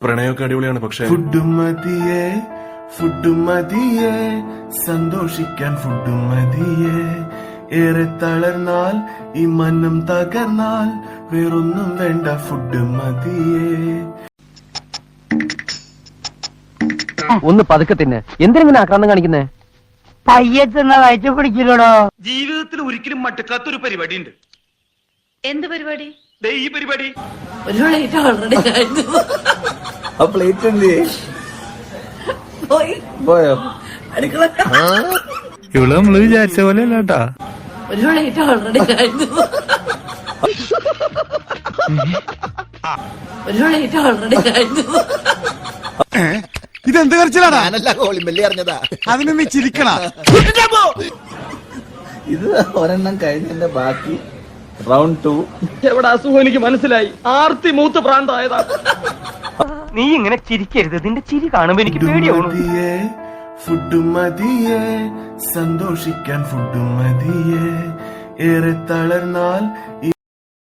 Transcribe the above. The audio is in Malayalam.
പ്രണയമൊക്കെ അടിപൊളിയാണ് പക്ഷെ ഫുഡും മതിയേ ഫുഡും മതിയേ സന്തോഷിക്കാൻ ഫുഡും മതിയേ. ഏറെ തളർന്നാൽ ഈ മന്നം തകർന്നാൽ വേറൊന്നും വേണ്ട ഫുഡ് മതിയേ. ഒന്ന് പതുക്കെ തിന്ന്. എന്തിനെങ്ങനെ ആക്രാന്തം കാണിക്കുന്നേ? പയ്യത്തുന്ന വയറ്റു പിടിക്കില്ലടോ ജീവിതത്തിൽ ഒരിക്കലും മട്ടുക്കാത്തൊരു പരിപാടി ഉണ്ട് എന്ത് പരിപാടി? ദേ ഈ പരിപാടി. ഒരു പ്ലേറ്റ് ഓൾറെഡി കഴിഞ്ഞു. ആ പ്ലേറ്റ് എന്ത്? പോയി. ഇവൾ നമ്മൾ വിചാരിച്ച പോലെ അല്ലാട്ടാ ഒരു പ്ലേറ്റ് ഓൾറെഡി കഴിഞ്ഞു. ഒരു പ്ലേറ്റ് ഓൾറെഡി കഴിഞ്ഞു. ഇതെന്ത് കരച്ചിലാടാ? ഞാനല്ല കോളിമ്പല്ലി അറിഞ്ഞതാ. അതിന് നീ ചിരിക്കണ. ഇത് ഒരെണ്ണം കഴിഞ്ഞതിന്റെ ബാക്കി. റൗണ്ട് ടു എവിടെ അസുഖം എനിക്ക് മനസ്സിലായി? ആർത്തി മൂത്ത് പ്രാന്തായതാ. നീ ഇങ്ങനെ ചിരിക്കരുത്. നിന്റെ ചിരി കാണുമ്പോ എനിക്ക് ഫുഡും ഫുഡ് മതിയേ സന്തോഷിക്കാൻ ഫുഡ് മതിയേ. ഏറെ തളർന്നാൽ